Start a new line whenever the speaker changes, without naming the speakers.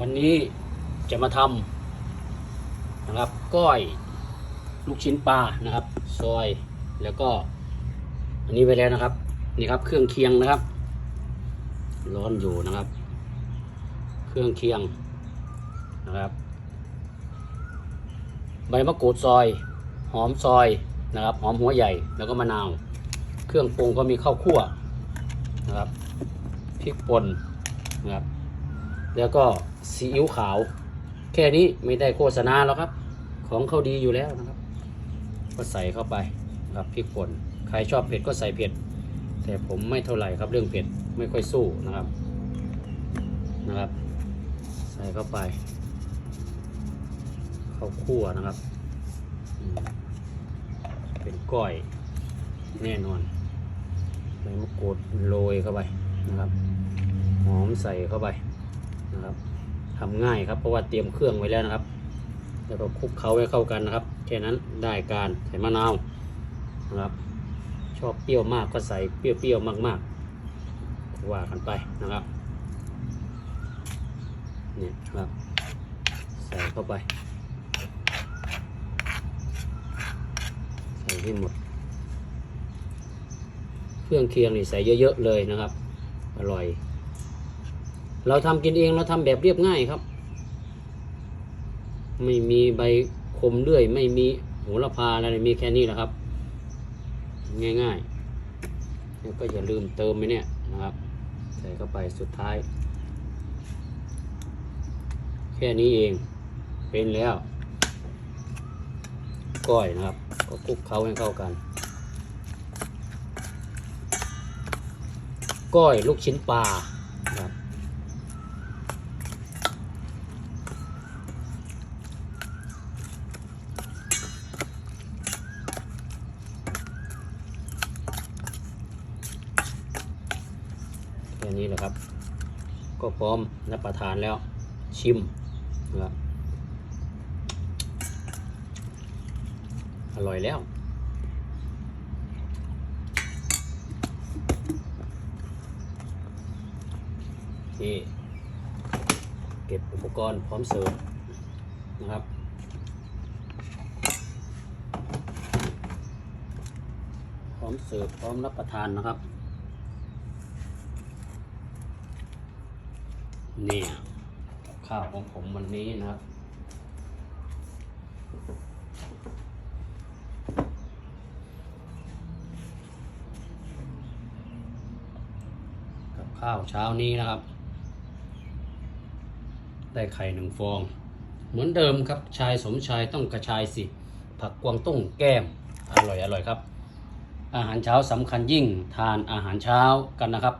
วันนี้จะมาทำนะครับก้อยลูกชิ้นปลานะครับซอยแล้วก็ อันนี้ไปแล้วนะครับ นี่ครับเครื่องเคียงนะครับ ร้อนอยู่นะครับ เครื่องเคียงนะครับ ใบมะกรูดซอย หอมซอยนะครับหอมหัวใหญ่แล้วก็มะนาว เครื่องปรุงก็มีข้าวคั่วนะครับพริกป่นนะครับ แล้วก็ซีอิ๊วขาว แค่นี้ไม่ได้โฆษณาแล้วครับ ของเขาดีอยู่แล้วนะครับ ก็ใส่เข้าไปครับพริกป่นใครชอบเผ็ดก็ใส่เผ็ด แต่ผมไม่เท่าไหร่ครับเรื่องเผ็ดไม่ค่อยสู้นะครับนะครับ ใส่เข้าไปข้าวคั่วนะครับ เป็นก้อยแน่นอนใบมะกรูดโรยเข้าไปนะครับหอมใส่เข้าไป นะครับทำง่ายครับเพราะว่าเตรียมเครื่องไว้แล้วนะครับ แล้วก็คลุกเคล้าให้เข้ากันนะครับแค่นั้นได้การใส่มะนาวนะครับ ชอบเปรี้ยวมากก็ใส่เปรี้ยวๆมากๆว่ากันไปนะครับเนี่ยครับ ใส่เข้าไป ใส่ให้หมด เครื่องเคียงนี่ใส่เยอะๆเลยนะครับ อร่อย เราทำกินเองเราทำแบบเรียบง่ายครับ ไม่มีใบคมเลื่อย ไม่มีโหระพาอะไรมีแค่นี้แหละครับ ง่ายๆแล้วก็อย่าลืมเติมไปเนี่ยนะครับ ใส่เข้าไปสุดท้าย แค่นี้เองเป็นแล้วก้อยนะครับ ก็คลุกเคล้าให้เข้ากัน ก้อยลูกชิ้นปลานะครับ แค่นี้แหละครับ ก็พร้อมรับประทานแล้วชิมนะครับอร่อยแล้วนี่เก็บอุปกรณ์พร้อมเสิร์ฟนะครับ พร้อมเสิร์ฟพร้อมรับประทานนะครับ เนี่ยข้าวของผมวันนี้นะครับ กับข้าวเช้านี้นะครับ ได้ไข่หนึ่งฟอง เหมือนเดิมครับ ชายสมชายต้องกระชายสิ ผักกวางตุ้งแก้ม อร่อยอร่อยครับ อาหารเช้าสำคัญยิ่งทานอาหารเช้ากันนะครับ